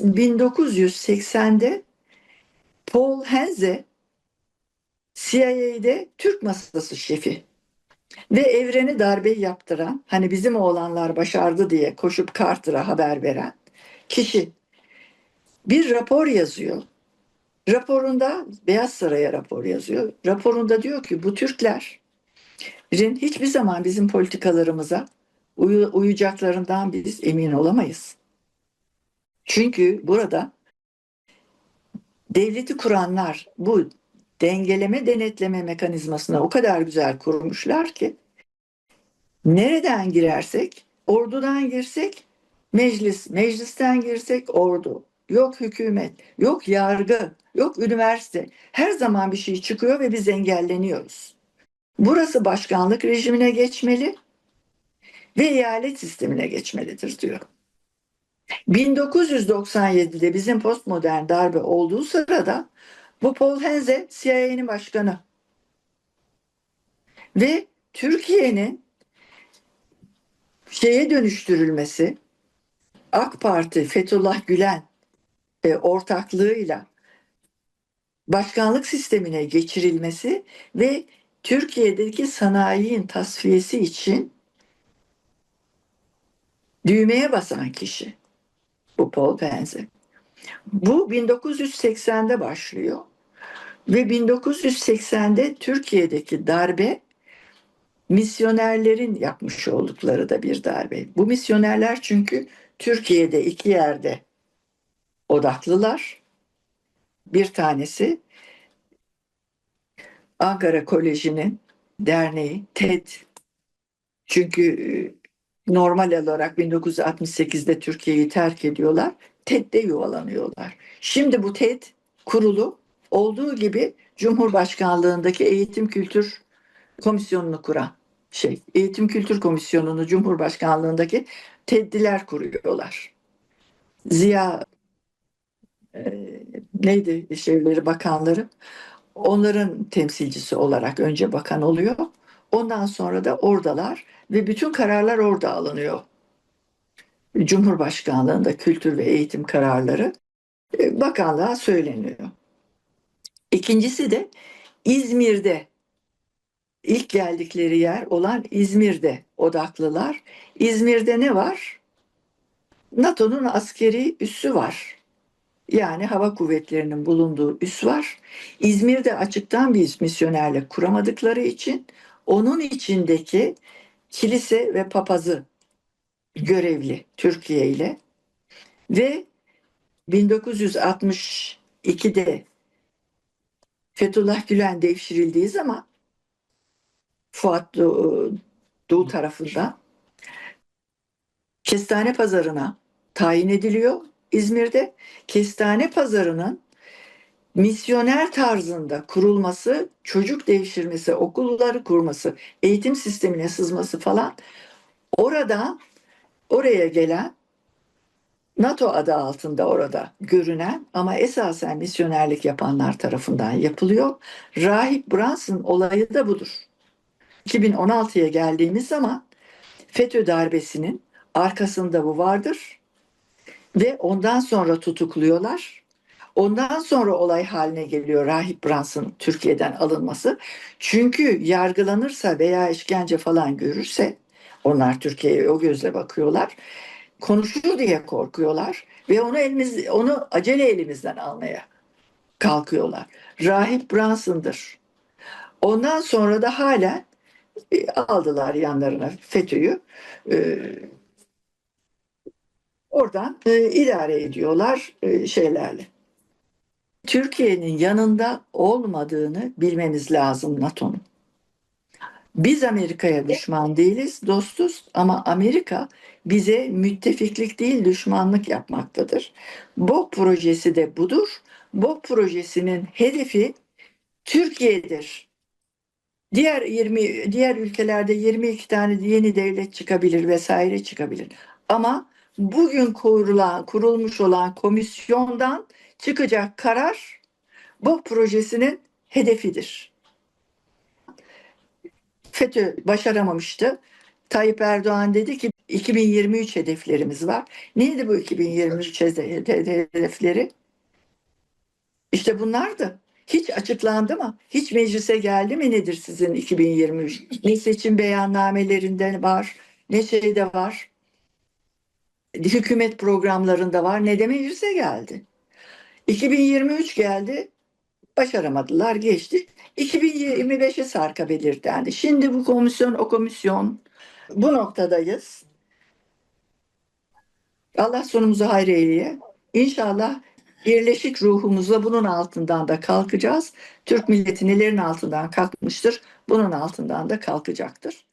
1980'de Paul Henze CIA'de Türk masası şefi ve evreni darbe yaptıran hani bizim oğlanlar başardı diye koşup Carter'a haber veren kişi bir rapor yazıyor. Raporunda Beyaz Saray'a rapor yazıyor. Raporunda diyor ki bu Türklerin hiçbir zaman bizim politikalarımıza uyacaklarından biz emin olamayız. Çünkü burada devleti kuranlar bu dengeleme denetleme mekanizmasını o kadar güzel kurmuşlar ki nereden girersek ordudan girsek meclis meclisten girsek ordu yok hükümet yok yargı yok üniversite her zaman bir şey çıkıyor ve biz engelleniyoruz. Burası başkanlık rejimine geçmeli ve eyalet sistemine geçmelidir diyor. 1997'de bizim postmodern darbe olduğu sırada bu Paul Henze CIA'nin başkanı. Ve Türkiye'nin şeye dönüştürülmesi AK Parti Fethullah Gülen e, ortaklığıyla başkanlık sistemine geçirilmesi ve Türkiye'deki sanayinin tasfiyesi için düğmeye basan kişi bu Paul Penze. Bu 1980'de başlıyor ve 1980'de Türkiye'deki darbe misyonerlerin yapmış oldukları da bir darbe. Bu misyonerler çünkü Türkiye'de iki yerde odaklılar. Bir tanesi Ankara Koleji'nin derneği TED. Çünkü e, normal olarak 1968'de Türkiye'yi terk ediyorlar. TED'de yuvalanıyorlar. Şimdi bu TED kurulu olduğu gibi Cumhurbaşkanlığındaki Eğitim Kültür Komisyonu'nu kuran şey, Eğitim Kültür Komisyonu'nu Cumhurbaşkanlığındaki TED'liler kuruyorlar. Ziya e, neydi şeyleri bakanları onların temsilcisi olarak önce bakan oluyor. Ondan sonra da oradalar ve bütün kararlar orada alınıyor. Cumhurbaşkanlığında kültür ve eğitim kararları e, bakanlığa söyleniyor. İkincisi de İzmir'de ilk geldikleri yer olan İzmir'de odaklılar. İzmir'de ne var? NATO'nun askeri üssü var. Yani hava kuvvetlerinin bulunduğu üs var. İzmir'de açıktan bir misyonerle kuramadıkları için onun içindeki kilise ve papazı görevli Türkiye ile ve 1962'de Fethullah Gülen devşirildiği zaman Fuat Doğu, Doğu tarafından Kestane Pazarı'na tayin ediliyor İzmir'de. Kestane Pazarı'nın misyoner tarzında kurulması, çocuk devşirmesi, okulları kurması, eğitim sistemine sızması falan oradan oraya gelen NATO adı altında orada görünen ama esasen misyonerlik yapanlar tarafından yapılıyor. Rahip Brunson olayı da budur. 2016'ya geldiğimiz zaman FETÖ darbesinin arkasında bu vardır ve ondan sonra tutukluyorlar. Ondan sonra olay haline geliyor Rahip Brunson Türkiye'den alınması. Çünkü yargılanırsa veya işkence falan görürse onlar Türkiye'ye o gözle bakıyorlar. Konuşur diye korkuyorlar ve onu elimiz onu acele elimizden almaya kalkıyorlar. Rahip Brunson'dır. Ondan sonra da halen e, aldılar yanlarına FETÖ'yü. E, oradan e, idare ediyorlar e, şeylerle. Türkiye'nin yanında olmadığını bilmemiz lazım NATO'nun. Biz Amerika'ya düşman değiliz, dostuz ama Amerika bize müttefiklik değil düşmanlık yapmaktadır. BOK projesi de budur. BOK projesinin hedefi Türkiye'dir. Diğer 20 diğer ülkelerde 22 tane yeni devlet çıkabilir vesaire çıkabilir. Ama bugün kurulan kurulmuş olan komisyondan çıkacak karar BOK projesinin hedefidir. FETÖ başaramamıştı. Tayyip Erdoğan dedi ki 2023 hedeflerimiz var. Neydi bu 2023 hede- hedefleri? İşte bunlardı. Hiç açıklandı mı? Hiç meclise geldi mi nedir sizin 2023? Ne seçim beyannamelerinde var, ne şeyde var. Hükümet programlarında var, ne de meclise geldi. 2023 geldi, başaramadılar, geçti. 2025'e sarka belirlendi. Şimdi bu komisyon, o komisyon, bu noktadayız. Allah sonumuzu hayır eyleye. İnşallah birleşik ruhumuzla bunun altından da kalkacağız. Türk milleti nelerin altından kalkmıştır, bunun altından da kalkacaktır.